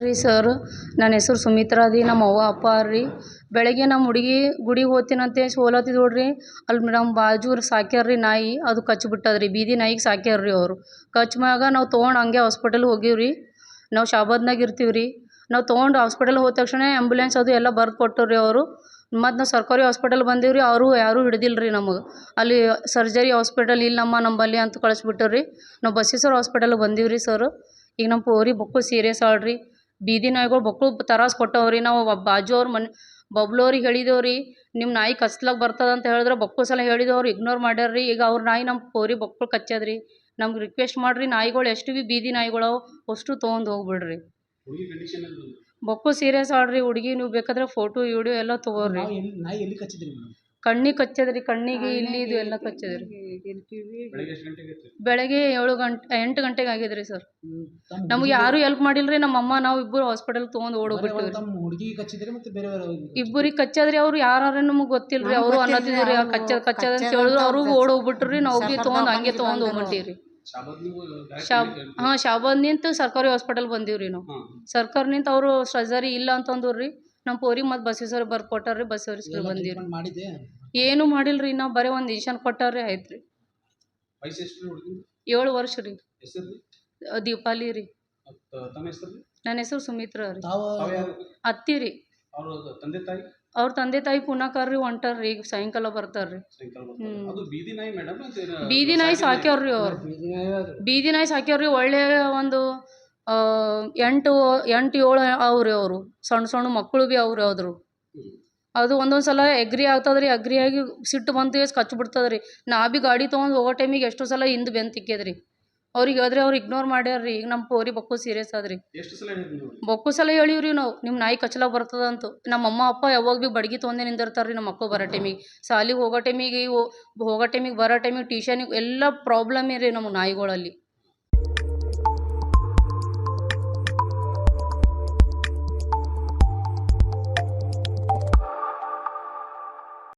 ರೀ ಸರ್. ನನ್ನ ಹೆಸರು ಸುಮಿತ್ರಾ ರೀ, ನಮ್ಮ ಅವ್ವ ಅಪ್ಪ ರೀ. ಬೆಳಗ್ಗೆ ನಮ್ಮ ಹುಡುಗಿ ಗುಡಿಗೆ ಹೋತಿನಂತೆ ಸೋಲತ್ತಿದ್ ನೋಡ್ರಿ. ಅಲ್ಲಿ ನಮ್ಮ ಬಾಜು ಸಾಕ್ಯಾರ ರೀ ನಾಯಿ, ಅದು ಕಚ್ಚಿ ಬಿಟ್ಟದ ಬೀದಿ ನಾಯಿಗೆ ಸಾಕ್ಯಾರ ರೀ ಅವರು. ಕಚ್ಚಿ ಮ್ಯಾಗ ನಾವು ತೊಗೊಂಡು ಹಂಗೆ ಹಾಸ್ಪಿಟಲ್ಗೆ ಹೋಗೀವಿ ರೀ. ನಾವು ಶಾಬಾದ್ನಾಗ ಇರ್ತೀವಿ ರೀ. ನಾವು ತೊಗೊಂಡು ಹಾಸ್ಪಿಟಲ್ ಹೋದ ತಕ್ಷಣ ಆ್ಯಂಬುಲೆನ್ಸ್ ಅದು ಎಲ್ಲ ಬರ್ದು ಕೊಟ್ಟರು ರೀ ಅವರು. ಮತ್ತು ನಾವು ಸರ್ಕಾರಿ ಹಾಸ್ಪಿಟಲ್ ಬಂದೀವಿ ರೀ, ಅವರು ಯಾರೂ ಹಿಡ್ದಿಲ್ಲ ರೀ ನಮಗೆ. ಅಲ್ಲಿ ಸರ್ಜರಿ ಹಾಸ್ಪಿಟಲ್ ಇಲ್ಲಮ್ಮ ನಂಬಲ್ಲಿ ಅಂತ ಕಳಿಸ್ಬಿಟ್ಟರು ರೀ. ನಾವು ಬಸವೇಶ್ವರ ಹಾಸ್ಪಿಟಲ್ಗೆ ಬಂದೀವಿ ರೀ ಸರ್. ಈಗ ನಮ್ಮ ಪೋರಿ ಬುಕ್ಕು ಸೀರಿಯಸ್ ಆಳ್ ರೀ ಬೀದಿ ನಾಯಿಗಳು ಬಕ್ಳು ತರಾಸ್ ನಾವು ಬಾಜು ಅವ್ರ ಮನೆ ಬಬ್ಲೋರಿಗೆ ಹೇಳಿದೇವ್ರಿ ನಿಮ್ಮ ನಾಯಿ ಕಸ್ಲಾಗ ಬರ್ತದ ಅಂತ ಹೇಳಿದ್ರೆ ಬಕ್ಕು ಸಲ ಹೇಳಿದವ್ರು ಇಗ್ನೋರ್ ಮಾಡ್ಯಾರ್ರಿ. ಈಗ ಅವ್ರ ನಾಯಿ ನಮ್ಮ ಪೋರಿ ಬಕ್ಕುಳ್ ಕಚ್ಚದ್ರಿ. ನಮ್ಗೆ ರಿಕ್ವೆಸ್ಟ್ ಮಾಡಿರಿ ನಾಯಿಗಳು ಎಷ್ಟು ಭೀ ಬೀದಿ ನಾಯಿಗಳು ಅಷ್ಟು ತೊಗೊಂಡು ಹೋಗ್ಬಿಡ್ರಿ. ಏನು ಸೀರಿಯಸ್ ಆಡ್ರಿ ಹುಡುಗಿ ನೀವು ಬೇಕಾದ್ರೆ ಫೋಟೋ ವಿಡಿಯೋ ಎಲ್ಲ ತೊಗೋರಿ. ಕಣ್ಣಿಗೆ ಕಚ್ಚದ್ರಿ ಕಣ್ಣಿಗೆ ಇಲ್ಲಿ ಇದು ಎಲ್ಲ ಕಚ್ಚದ್ರಿ. ಬೆಳಗ್ಗೆ ಎಷ್ಟು ಗಂಟೆಗೆ ಬೆಳಗ್ಗೆ ಏಳು ಗಂಟೆ ಎಂಟು ಗಂಟೆಗೆ ಆಗಿದ್ರಿ ಸರ್. ನಮಗೆ ಯಾರು ಹೆಲ್ಪ್ ಮಾಡಿಲ್ರಿ ನಮ್ಮ ಅಮ್ಮ ನಾವು ಇಬ್ಬರು ಹಾಸ್ಪಿಟಲ್ ತೊಗೊಂಡು ಓಡೋಗ್ಬಿಟ್ಟಿವ್ರಿ ತಮ್ಮ ಹುಡುಗಿ ಕಚ್ಚಿದ್ರಿ ಮತ್ತೆ ಬೇರೆ ಬೇರೆ ಇಬ್ಬರಿಗೆ ಕಚ್ಚದ್ರಿ ಅವ್ರು ಯಾರು ನಮಗೆ ಗೊತ್ತಿಲ್ರಿ ಅವರು ಅನ್ನತ್ತಿದ್ರಿ ಕಚ್ಚದ ಕಚ್ಚದ ಅಂತ ಹೇಳಿದ್ರು ಅವರು ಓಡ್ ಹೋಗ್ಬಿಟ್ರಿ ನಾವು ಹೋಗಿ ತೊಗೊಂಡು ಹಂಗೆ ತೊಗೊಂಡು ಹೋಗ್ಬಿಟ್ಟಿವ್ರಿ. ಶಾಬ್ ಹಾಂ ಶಾಬಾದ್ ನಿಂತು ಸರ್ಕಾರಿ ಹಾಸ್ಪಿಟಲ್ ಬಂದೀವಿ ರೀ ನಾವು. ಸರ್ಕಾರ ಸರ್ಕಾರಿ ನಿಂತು ಅವರು ಸರ್ಜರಿ ಇಲ್ಲ ಅಂತಂದ್ರು ರೀ ನಮ್ಮ ಪೋರಿಗೆ ಮತ್ತೆ ಬಸವೇಶ್ವರ ಬರ್ ಕೊಟ್ಟಾರ್ರಿ ಬಂದೀವಿ ಟ್ರೀಟ್ಮೆಂಟ್ ಮಾಡಿದ್ದೆ. ಏನು ಮಾಡಿಲ್ರಿ ನಾವು ಬರೀ ಒಂದು ಇಂಜೆಕ್ಷನ್ ಕೊಟ್ಟಾರ್ರಿ ಆಯ್ತು ರೀ ಏಳು ವರ್ಷ ರೀ ದೀಪಾಲಿ ರೀ ನನ್ನ ಹೆಸರು ಸುಮಿತ್ರ ರೀ. ಅತ್ತಿ ರೀ ಅವ್ರ ತಂದೆ ತಾಯಿ? ಪುನಾಕಾರ್ರಿ ತಂದೆ ತಾಯಿ ಪುನಃ ರೀ ಹೊಂಟಾರ್ರಿ ಈಗ ಸಾಯಂಕಾಲ ಬರ್ತಾರ್ರಿ. ಸಾಯಂಕಾಲ ಬರ್ತಾರೆ ಅದು ಬೀದಿ ನಾಯಿ ಸಾಕ್ಯಾವ್ರಿ ಅವ್ರು. ಬೀದಿ ನಾಯಿ ಸಾಕ್ಯಾವ್ರಿ ಒಳ್ಳೆ ಒಂದು ಎಂಟು ಎಂಟು ಏಳು ಅವ್ರಿ ಅವರು. ಸಣ್ಣ ಸಣ್ಣ ಮಕ್ಕಳು ಭೀ ಅವ್ರಿ ಅದ್ರು ಅದು ಒಂದೊಂದು ಸಲ ಎಗ್ರಿ ಆಗ್ತದ್ರಿ ಅಗ್ರಿ ಆಗಿ ಸಿಟ್ಟು ಬಂತು ಕಚ್ಚಿ ಬಿಡ್ತದ್ರಿ. ನಾ ಭೀ ಗಾಡಿ ತೊಗೊಂಡು ಹೋಗೋ ಟೈಮಿಗೆ ಎಷ್ಟೋ ಸಲ ಹಿಂದೆ ಬೆನ್ ತಿಕ್ಕಿದ್ರಿ ಅವ್ರಿಗೆ ಹೇಳಿದ್ರೆ ಅವ್ರು ಇಗ್ನೋರ್ ಮಾಡ್ಯಾರ್ರಿ. ಈಗ ನಮ್ಮ ಪೋರಿ ಬಕ್ಕು ಸೀರಿಯಸ್ ಆದ್ರಿ. ಬಕ್ಕು ಸಲ ಹೇಳಿವ್ರಿ ನಾವು. ನಿಮ್ಮ ನಾಯಿ ಕಚ್ಚಲ ಬರ್ತದ ಅಂತ ನಮ್ಮ ಅಮ್ಮ ಅಪ್ಪ ಯಾವಾಗ ಭೀ ಬಡ್ಗಿ ತೊಗೊಂಡೆ ನಿಂದಿರ್ತಾರ್ರಿ ನಮ್ಮ ಮಕ್ಕಳು ಬರೋ ಟೈಮಿಗೆ ಸಾಲಿಗೆ ಹೋಗೋ ಟೈಮಿಗೆ ಹೋಗೋ ಟೈಮಿಗೆ ಬರೋ ಟೈಮಿಗೆ ಟ್ಯೂಷನಿಗೆ ಎಲ್ಲ ಪ್ರಾಬ್ಲಮ್ ರೀ ನಮ್ಮ ನಾಯಿಗಳಲ್ಲಿ.